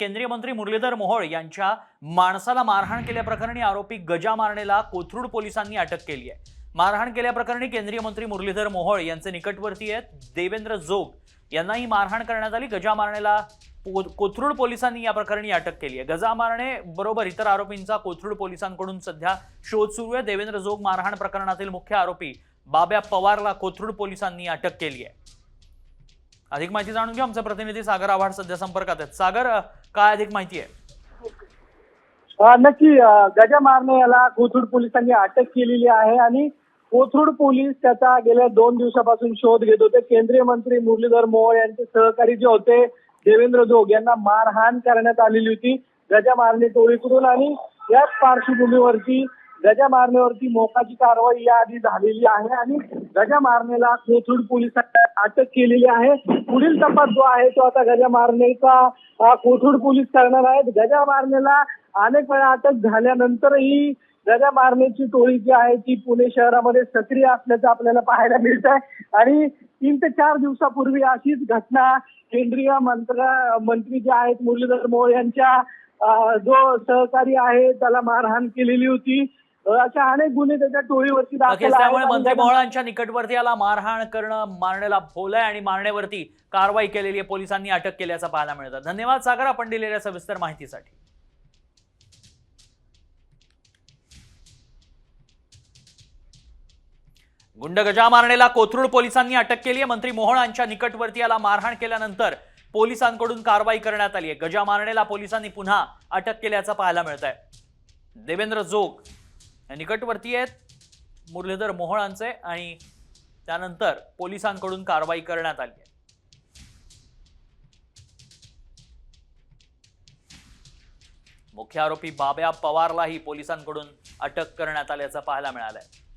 केंद्रीय मंत्री मुरलीधर मोहोळ यांच्या माणसाला मारहाण केल्याप्रकरणी आरोपी गजा मारणेला कोथरूड पोलिसांनी अटक केली आहे. मारहाण केल्याप्रकरणी केंद्रीय मंत्री मुरलीधर मोहोळ यांचे निकटवर्ती आहेत. देवेंद्र जोग यांनाही मारहाण करण्यात आली. गजा मारणेला कोथरूड पोलिसांनी या प्रकरणी अटक केली आहे. गजा मारणे बरोबर इतर आरोपींचा कोथरूड पोलिसांकडून सध्या शोध सुरू आहे. देवेंद्र जोग मारहाण प्रकरणातील मुख्य आरोपी बाब्या पवारला कोथरूड पोलिसांनी अटक केली आहे. अधिक माहिती जाणून घेऊ आमचे प्रतिनिधी सागर आव्हाड सध्या संपर्कात आहेत. सागर काय अधिक माहिती आहे. नक्की गजा मारणे याला कोथरूड पोलिसांनी अटक केलेली आहे आणि कोथरूड पोलीस त्याचा गेल्या दोन दिवसापासून शोध घेत होते. केंद्रीय मंत्री मुरलीधर मोहोळ यांचे सहकारी जे होते देवेंद्र जोग यांना मारहाण करण्यात आलेली होती. गजा मारणे टोळीकडून आणि याच पार्श्वभूमीवरती गजा मारणेवरती मोकाची कारवाई याआधी झालेली आहे आणि गजा मारणेला कोथरूड पोलिसांनी अटक केलेली आहे. पुढील तपास जो आहे तो आता गजा मारणेचा कोथरूड पोलीस करणार आहेत. गजा मारणेला अनेक वेळा अटक झाल्यानंतरही गजा मारण्याची टोळी जी आहे ती पुणे शहरामध्ये सक्रिय असल्याचं आपल्याला पाहायला मिळत आहे आणि तीन ते चार दिवसापूर्वी अशीच घटना केंद्रीय मंत्र मंत्री जे आहेत मुरलीधर मोहोळ यांच्या जो सहकारी आहे त्याला मारहाण केलेली होती. अशा अनेक गुन्हे त्याच्या टोळीवरती दाखल त्यामुळे आहेत मंत्री आणि मोहळांच्या निकटवर्ती याला मारहाण करणं मारण्याला भोवलंय आणि मारण्यावरती कारवाई केलेली आहे. पोलिसांनी अटक केल्याचं पाहायला मिळतं. धन्यवाद सागर आपण दिलेल्या सविस्तर माहितीसाठी. गुंड गजा मारणेला कोथरूड पोलिसांनी अटक केली आहे. मंत्री मोहोळांच्या निकटवर्ती याला मारहाण केल्यानंतर पोलिसांकडून कारवाई करण्यात आली आहे. गजा मारणेला पोलिसांनी पुन्हा अटक केल्याचं पाहायला मिळत आहे देवेंद्र जोग निकटवर्ती आहेत मुरलीधर मोहोळांचे आणि त्यानंतर पोलिसांकडून कारवाई करण्यात आली आहे. मुख्य आरोपी बाब्या पवारलाही पोलिसांकडून अटक करण्यात आल्याचं पाहायला मिळालंय.